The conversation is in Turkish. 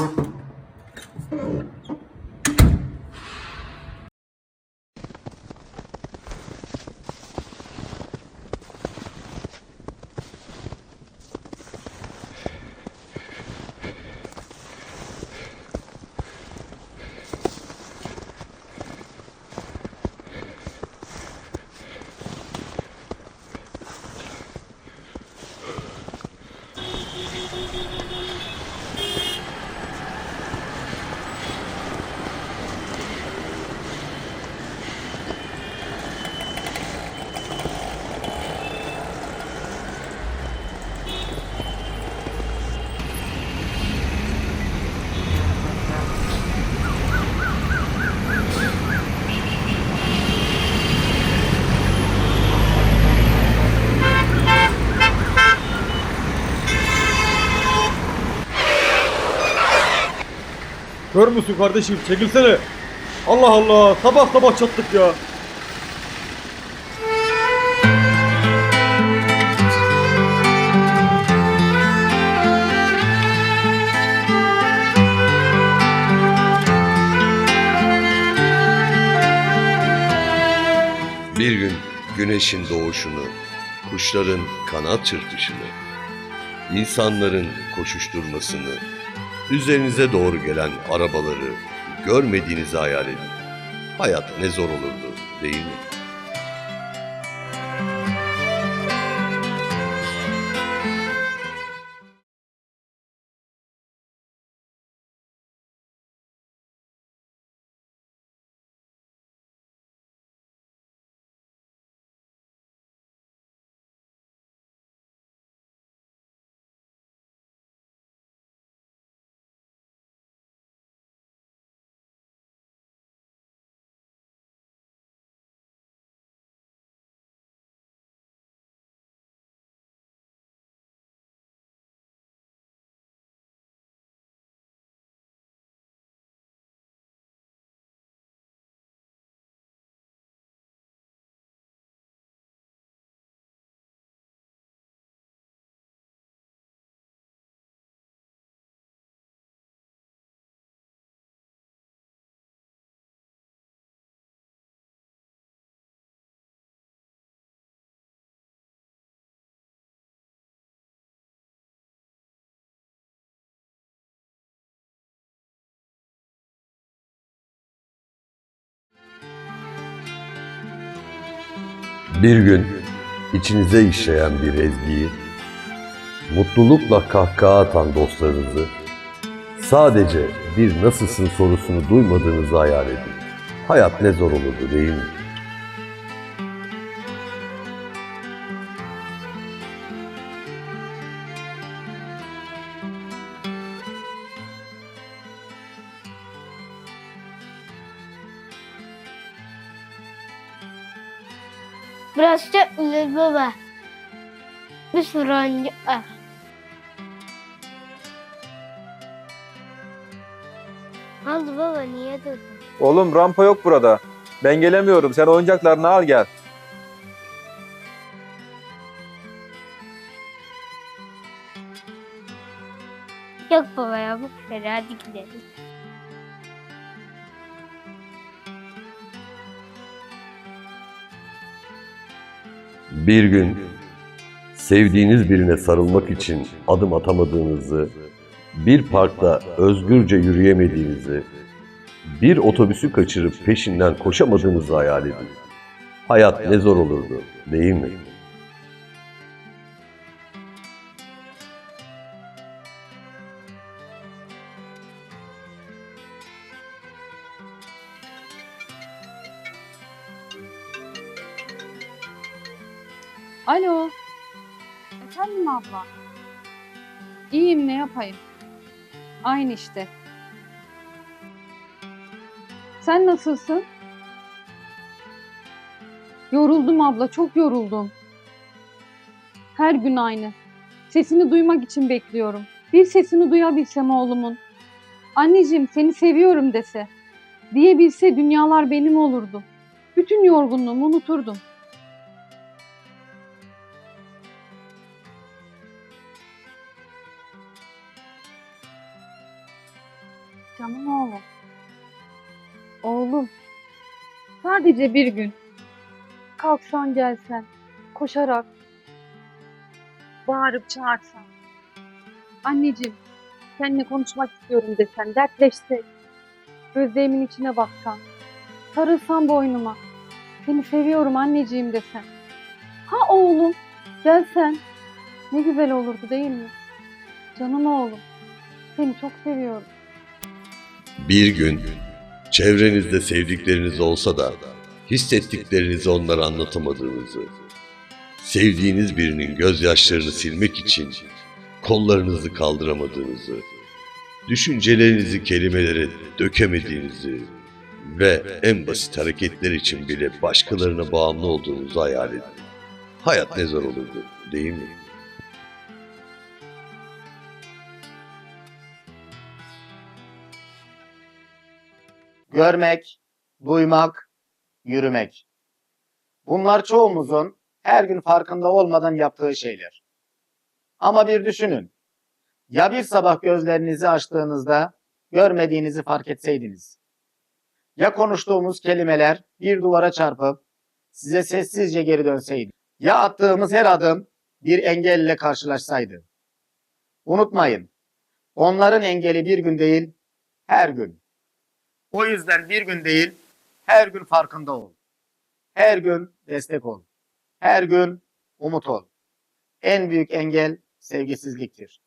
Perfect. Kör müsün kardeşim? Çekilsene. Allah Allah. Sabah sabah çattık ya. Bir gün güneşin doğuşunu, kuşların kanat çırpışını, insanların koşuşturmasını, üzerinize doğru gelen arabaları görmediğinizi hayal edin. Hayat ne zor olurdu değil mi? Bir gün içinize işleyen bir ezgiyi, mutlulukla kahkaha atan dostlarınızı, sadece bir nasılsın sorusunu duymadığınızı hayal edin. Hayat ne zor olurdu değil mi? Burası çok güzel baba. Bir sürü oyuncak var. Oldu baba niye durdun? Oğlum rampa yok burada. Ben gelemiyorum. Sen oyuncaklarını al gel. Yok baba ya bu kadar hadi gidelim. Bir gün sevdiğiniz birine sarılmak için adım atamadığınızı, bir parkta özgürce yürüyemediğinizi, bir otobüsü kaçırıp peşinden koşamadığınızı hayal edin. Hayat ne zor olurdu, değil mi? Alo. Efendim abla. İyiyim ne yapayım? Aynı işte. Sen nasılsın? Yoruldum abla, çok yoruldum. Her gün aynı. Sesini duymak için bekliyorum. Bir sesini duyabilsem oğlumun. Anneciğim seni seviyorum dese. Diyebilse dünyalar benim olurdu. Bütün yorgunluğumu unuturdum. Canım oğlum. Oğlum. Sadece bir gün. Kalksan gelsen. Koşarak. Bağırıp çağırsan. Anneciğim. Seninle konuşmak istiyorum desen. Dertleşsek. Gözlerimin içine baksan. Sarılsan boynuma. Seni seviyorum anneciğim desen. Ha oğlum. Gelsen. Ne güzel olurdu değil mi? Canım oğlum. Seni çok seviyorum. Bir gün çevrenizde sevdikleriniz olsa da hissettiklerinizi onlara anlatamadığınızı, sevdiğiniz birinin gözyaşlarını silmek için kollarınızı kaldıramadığınızı, düşüncelerinizi kelimelere dökemediğinizi ve en basit hareketler için bile başkalarına bağımlı olduğunuzu hayal edin. Hayat ne zor olurdu, değil mi? Görmek, duymak, yürümek. Bunlar çoğumuzun her gün farkında olmadan yaptığı şeyler. Ama bir düşünün. Ya bir sabah gözlerinizi açtığınızda görmediğinizi fark etseydiniz? Ya konuştuğumuz kelimeler bir duvara çarpıp size sessizce geri dönseydi? Ya attığımız her adım bir engelle karşılaşsaydı? Unutmayın. Onların engeli bir gün değil, her gün. O yüzden bir gün değil, her gün farkında ol. Her gün destek ol. Her gün umut ol. En büyük engel sevgisizliktir.